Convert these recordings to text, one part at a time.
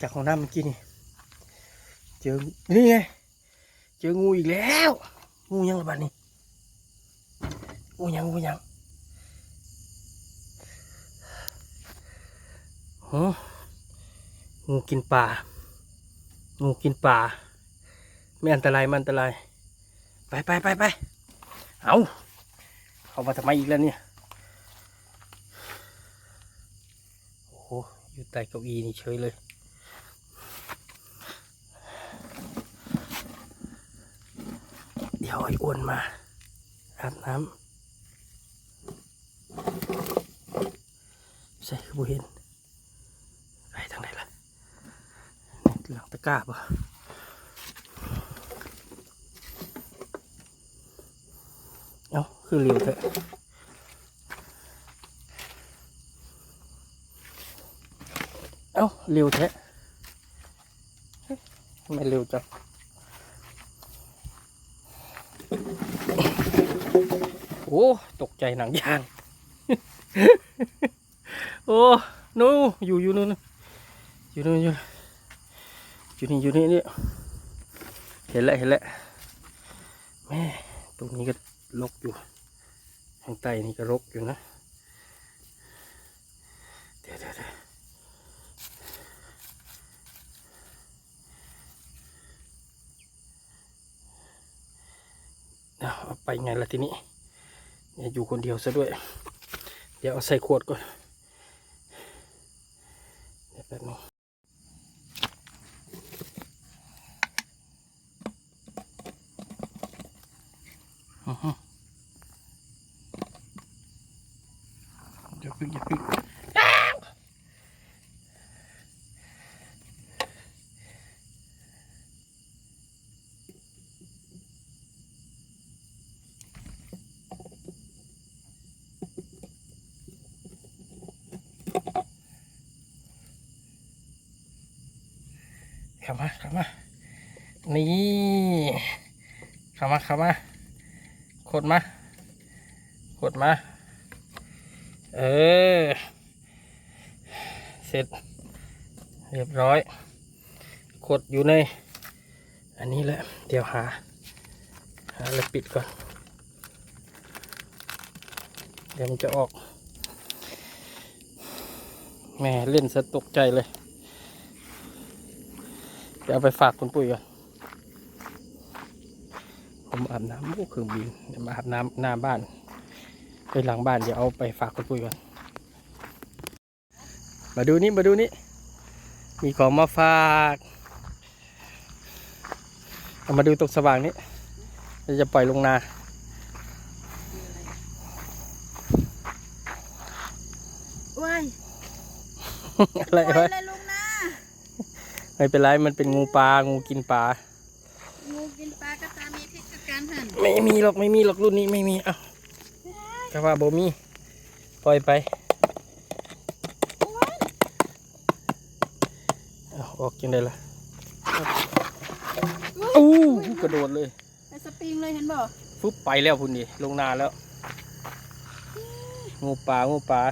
จากของน้ำเมื่อกี้นี่เจอนี่ไงเจองูอีกแล้ว งูยังระบาดนี่งูยังงูยังโอ้งูกินปลางูกินปลาไม่อันตรายมันอันตราย ไปไปไปไปเอาเขามาทำไมอีกแล้วเนี่ย โอ้โห อยู่ใต้เก้าอี้นี่เฉยเลย เดี๋ยวไอ้อ้วนมาอาบน้ำใช่บ่เห็นไปทางไหนล่ะนี่หลังตะกร้าปะเอ้าคือเร็วเถอะเอ้าเร็วแท้เฮ้ยทำไม่เร็วจัง อ้ ตกใจหนังยาง โอ้นู่อยู่อยู่นู่นอยู่นู่นอยู่อยู่นี่อยู่นี่นี่เห็นแล้วเห็นแล้วแม่ตรงนี้ก็รกอยู่ข้างใต้นี่ก็รกอยู่นะเดี๋ยวเดี๋ยวเดี๋ยวเอาไปไงล่ะทีนี้ เนี่ยอยู่คนเดียวซะด้วย เดี๋ยวเอาใส่ขวดก่อนเดี๋ยวแป๊บนึงอือหืออย่าพึ่งอย่าพึ่ง เข้ามาเข้ามา นี่เข้ามาเข้ามาขดมาขดมา เออ เสร็จ เรียบร้อยกดอยู่ใน อันนี้แหละ เดี๋ยวหา หาแล้วปิดก่อน เดี๋ยวมันจะออกแม่เล่นซะตกใจเลย เดี๋ยวเอาไปฝากคุณปุ้ยก่อน ผมอาบน้ำโอ้เครื่องบินเดี๋ยวมาอาบน้ำหน้าบ้าน ไปหลังบ้านเดี๋ยวเอาไปฝากคุณปุ้ยก่อน มาดูนี่มาดูนี่ มีของมาฝากเอามาดูตรงสว่างนี้เราจะปล่อยลงนาว้ายอะไรปล่อวะยเลยลุงนะ ไม่เป็นไรมันเป็นงูปลางูกินปลางูกินปลาก็ตามมีพิษกับการหันไม่มีหรอกไม่มีหรอกรุ่นนี้ไม่มีเอ้าถ้าว่าบ่มีปล่อยไปเอาออกยังไงล่ะอู้กระโดดเลยไปสปริงเลยเห็นบ่ฟึบไปแล้วพุ่นดิลงนาแล้ว งูปลางูปลา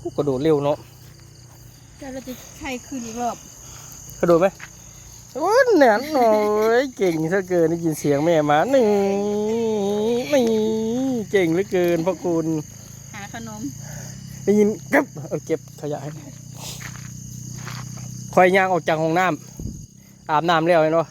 อู้กระโดดเร็วเนาะ เดี๋ยวเราจะไข่คืนอีกรอบกระโดดไหมโอ้ยแหนนหน่อยเก่งซะเกินได้ยินเสียงแม่มาหนึ่งนี่เก่งเหลือเกินพ่อคุณหาขนมได้ยินกับเอาเก็บขยะให้คอยย่างออกจากห้องน้ำอาบน้ำแล้วเห็นปะ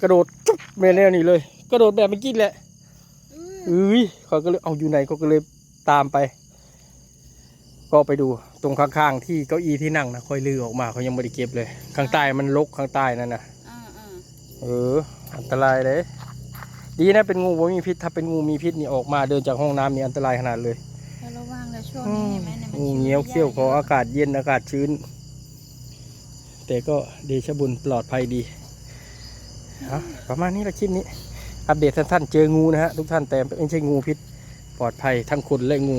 กระโดดจุ๊บเมนแล้วนี่เลย กระโดดแบบเมื่อกี้แหละอื้อเอ้ยเขาก็เลยเอาอยู่ไหนเขาก็เลยตามไป ก็ไปดูตรงข้างๆ ที่เก้าอี้ที่นั่งนะค่อยลือออกมาเขายังไม่ได้เก็บเลย ข้างใต้มันลกข้างใต้นั่นนะอ่าอ่าเออ อันตรายเลย ดีนะเป็นงูบ่มีพิษถ้าเป็นงูมีพิษนี่ออกมาเดินจากห้องน้ำนี่อันตรายขนาดเลยแล้วระวังเลยช่วงนี้เห็นไหมเนี่ยมันงูเงี้ยวเขี้ยวคออากาศเย็นอากาศชื้น แต่ก็เดชะบุญปลอดภัยดีเอาประมาณนี้ละคลิปนี้ อัปเดตสั้นๆเจองูนะฮะทุกท่านแต่ไม่ใช่งูพิษ ปลอดภัยทั้งคนและงู